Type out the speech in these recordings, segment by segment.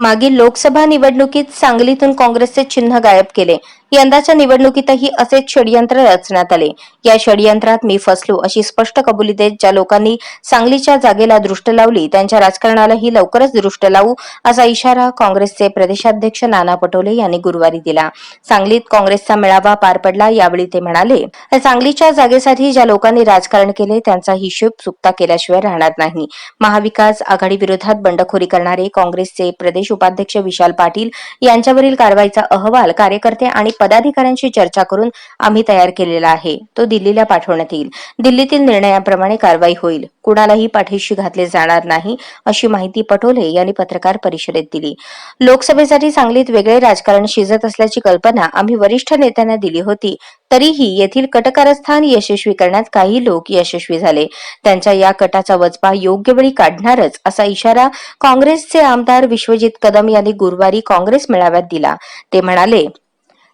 मागील लोकसभा निवडणुकीत सांगलीतून काँग्रेसचे चिन्ह गायब केले. यंदाच्या निवडणुकीतही असेच षडयंत्र रचण्यात आले. या षडयंत्रात मी फसलो अशी स्पष्ट कबुली देत ज्या लोकांनी सांगलीच्या जागेला दृष्ट लावली त्यांच्या राजकारणालाही लवकरच दृष्ट लावू असा इशारा काँग्रेसचे प्रदेशाध्यक्ष नाना पटोले यांनी गुरुवारी दिला. सांगलीत काँग्रेसचा मेळावा पार पडला यावेळी ते म्हणाले सांगलीच्या जागेसाठी ज्या लोकांनी राजकारण केले त्यांचा हिशोब चुकता केल्याशिवाय राहणार नाही. महाविकास आघाडी विरोधात बंडखोरी करणारे काँग्रेसचे प्रदेश उपाध्यक्ष विशाल पाटील यांच्यावरील कारवाईचा अहवाल कार्यकर्ते आणि पदाधिकाऱ्यांशी चर्चा करून आम्ही तयार केलेला आहे. तो दिल्लीला पाठवण्यात येईल. दिल्लीतील निर्णयाप्रमाणे कारवाई होईल. कुणालाही पाठीशी घातले जाणार नाही अशी माहिती पटोले यांनी पत्रकार परिषदेत दिली. लोकसभेसाठी सांगलीत वेगळे राजकारण शिजत असल्याची कल्पना आम्ही वरिष्ठ नेत्यांना दिली होती. तरीही येथील कटकारस्थान यशस्वी करण्यात काही लोक यशस्वी झाले. त्यांच्या या कटाचा वचपा योग्य वेळी काढणारच असा इशारा काँग्रेसचे आमदार विश्वजित कदम यांनी गुरुवारी काँग्रेस मेळाव्यात दिला. ते म्हणाले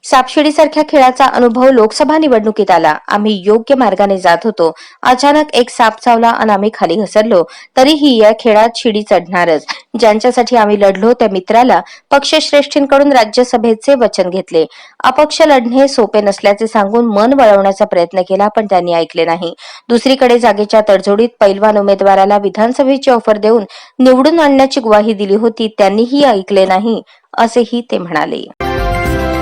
सापशिडीसारख्या खेळाचा अनुभव लोकसभा निवडणुकीत आला. आम्ही योग्य मार्गाने जात होतो. अचानक एक साप चावला आणि आम्ही खाली घसरलो. तरीही या खेळात शिडी चढणारच. ज्यांच्यासाठी आम्ही लढलो त्या मित्राला पक्षश्रेष्ठींकडून राज्यसभेचे वचन घेतले. अपक्ष लढणे सोपे नसल्याचे सांगून मन वळवण्याचा प्रयत्न केला पण त्यांनी ऐकले नाही. दुसरीकडे जागेच्या तडजोडीत पैलवान उमेदवाराला विधानसभेची ऑफर देऊन निवडून आणण्याची ग्वाही दिली होती त्यांनीही ऐकले नाही असेही ते म्हणाले.